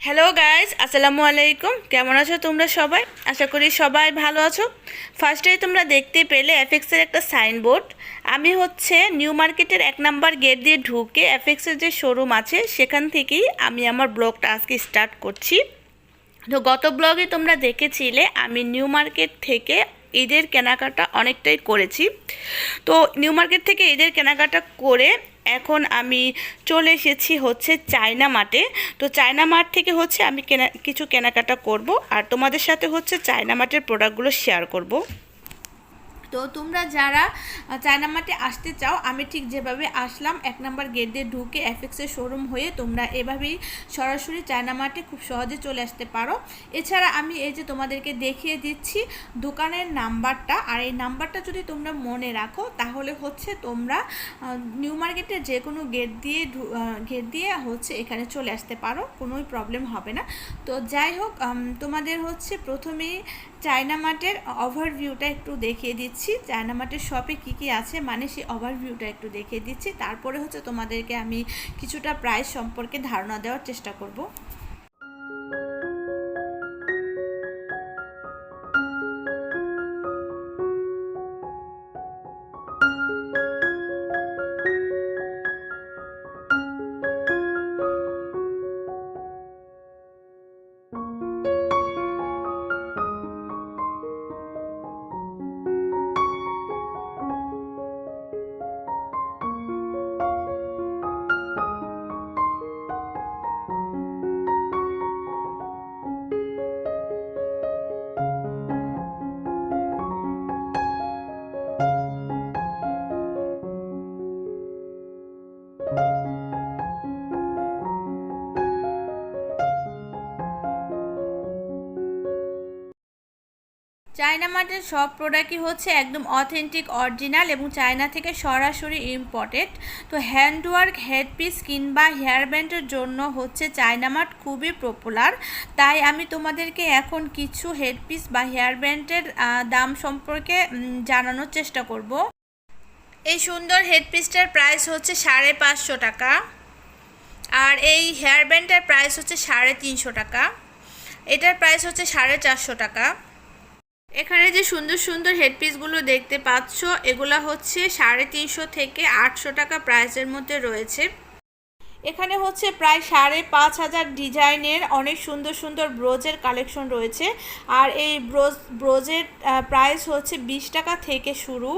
Hello guys আসসালামু আলাইকুম কেমন আছো তোমরা সবাই? আশা করি সবাই ভালো আছো। ফার্স্টেই তোমরা দেখতে পেলে এফএক্সের একটা সাইনবোর্ড আমি হচ্ছে নিউ মার্কেটের এক নাম্বার গেট দিয়ে ঢুকে এফএক্সের যে শোরুম আছে, সেখান থেকেই আমি আমার ব্লগটা আজকে স্টার্ট করছি। তো গত ব্লগে তোমরা দেখেছিলে, আমি নিউ মার্কেট থেকে ঈদের কেনাকাটা অনেকটাই করেছি। তো নিউ মার্কেট থেকে ঈদের কেনাকাটা করে এখন আমি চলে এসেছি হচ্ছে চায়না মার্টে তো চায়না মার্ট থেকে হচ্ছে আমি কেনা, কিছু কেনাকাটা করব। আর তোমাদের সাথে হচ্ছে চায়না মার্টের প্রোডাক্টগুলো শেয়ার করব। তো তোমরা যারা চায়না মার্টে আসতে চাও, আমি ঠিক যেভাবে আসলাম, এক নাম্বার গেট দিয়ে ঢুকে এফএক্সের শোরুম হয়ে তোমরা এভাবেই সরাসরি চায়না মার্টে খুব সহজে চলে আসতে পারো। এছাড়া আমি এই যে তোমাদেরকে দেখিয়ে দিচ্ছি, দোকানের নাম্বারটা, আর এই নাম্বারটা যদি তোমরা মনে রাখো, তাহলে হচ্ছে তোমরা নিউ মার্কেটের যে কোনো গেট দিয়ে গেট দিয়ে হচ্ছে এখানে চলে আসতে পারো, কোনোই প্রবলেম হবে না। তো যাই হোক তোমাদের হচ্ছে প্রথমেই চায়না মার্টের ওভারভিউটা একটু দেখিয়ে দিচ্ছি। চায়না মার্টের শপে কী কী আছে মানে সেই ওভারভিউটা একটু দেখিয়ে দিচ্ছি। তারপরে হচ্ছে তোমাদেরকে আমি কিছুটা প্রাইস সম্পর্কে ধারণা দেওয়ার চেষ্টা করব। চায়না মার্টের সব প্রোডাক্টই হচ্ছে একদম অথেন্টিক অরিজিনাল এবং চায়না থেকে সরাসরি ইম্পোর্টেড তো হ্যান্ডওয়ার্ক হেডপিস কিংবা হেয়ার ব্যান্ডের জন্য হচ্ছে চায়না মার্ট খুবই পপুলার তাই আমি তোমাদেরকে এখন কিছু হেডপিস বা হেয়ার ব্যান্ডের দাম সম্পর্কে জানানোর চেষ্টা করব। এই সুন্দর হেডপিসটার প্রাইস হচ্ছে সাড়ে পাঁচশো টাকা। আর এই হেয়ার ব্যান্ডটার প্রাইস হচ্ছে সাড়ে তিনশো টাকা। এটার প্রাইস হচ্ছে সাড়ে চারশো টাকা। এখানে যে সুন্দর সুন্দর হেডপিসগুলো দেখতে পাচ্ছ, এগুলা হচ্ছে সাড়ে তিনশো থেকে আটশো টাকা প্রাইসের মধ্যে রয়েছে। এখানে হচ্ছে প্রায় সাড়ে পাঁচ হাজার ডিজাইনের অনেক সুন্দর সুন্দর ব্রোজের কালেকশন রয়েছে। আর এই ব্রোজ ব্রোজের প্রাইস হচ্ছে বিশ টাকা থেকে শুরু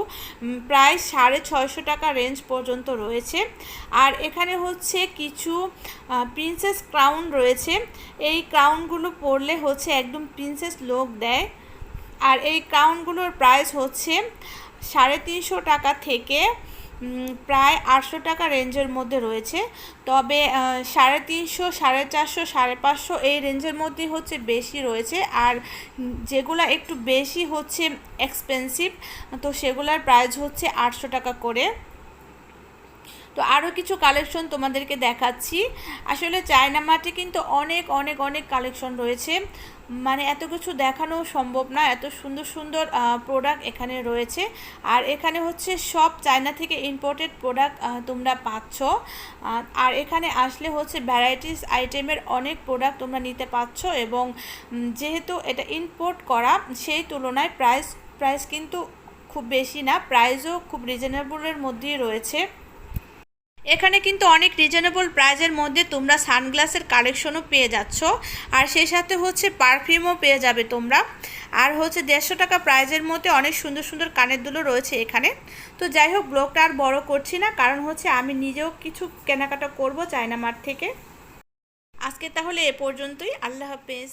প্রায় সাড়ে ছয়শো টাকা রেঞ্জ পর্যন্ত রয়েছে। আর এখানে হচ্ছে কিছু প্রিন্সেস ক্রাউন রয়েছে। এই ক্রাউনগুলো পরলে হচ্ছে একদম প্রিন্সেস লোক দেয়। আর এই ক্রাউনগুলোর প্রাইস হচ্ছে সাড়ে তিনশো টাকা থেকে প্রায় আটশো টাকা রেঞ্জের মধ্যে রয়েছে। তবে সাড়ে তিনশো, সাড়ে চারশো, সাড়ে পাঁচশো এই রেঞ্জের মধ্যেই হচ্ছে বেশি রয়েছে। আর যেগুলা একটু বেশি হচ্ছে এক্সপেন্সিভ তো সেগুলার প্রাইস হচ্ছে আটশো টাকা করে। তো আরও কিছু কালেকশন তোমাদেরকে দেখাচ্ছি। আসলে চায়না মাঠে কিন্তু অনেক অনেক অনেক কালেকশন রয়েছে। মানে এত কিছু দেখানো সম্ভব না, এত সুন্দর সুন্দর প্রোডাক্ট এখানে রয়েছে। আর এখানে হচ্ছে সব চায়না থেকে ইম্পোর্টেড প্রোডাক্ট তোমরা পাচ্ছ। আর এখানে আসলে হচ্ছে ভ্যারাইটিস আইটেমের অনেক প্রোডাক্ট তোমরা নিতে পারছ এবং যেহেতু এটা ইম্পোর্ট করা, সেই তুলনায় প্রাইস প্রাইস কিন্তু খুব বেশি না প্রাইসও খুব রিজনেবলের মধ্যেই রয়েছে। এখানে কিন্তু অনেক রিজনেবল প্রাইজের মধ্যে তোমরা সানগ্লাসের কালেকশনও পেয়ে যাচ্ছ। আর সেই সাথে হচ্ছে পারফিউমও পেয়ে যাবে তোমরা। আর হচ্ছে দেড়শো টাকা প্রাইজের মধ্যে অনেক সুন্দর সুন্দর কানের দুলো রয়েছে এখানে। তো যাই হোক, ব্লগটা আর বড় করছি না, কারণ হচ্ছে আমি নিজেও কিছু কেনাকাটা করব চায়না মার্ট থেকে। আজকে তাহলে এ পর্যন্তই, আল্লাহ হাফেজ।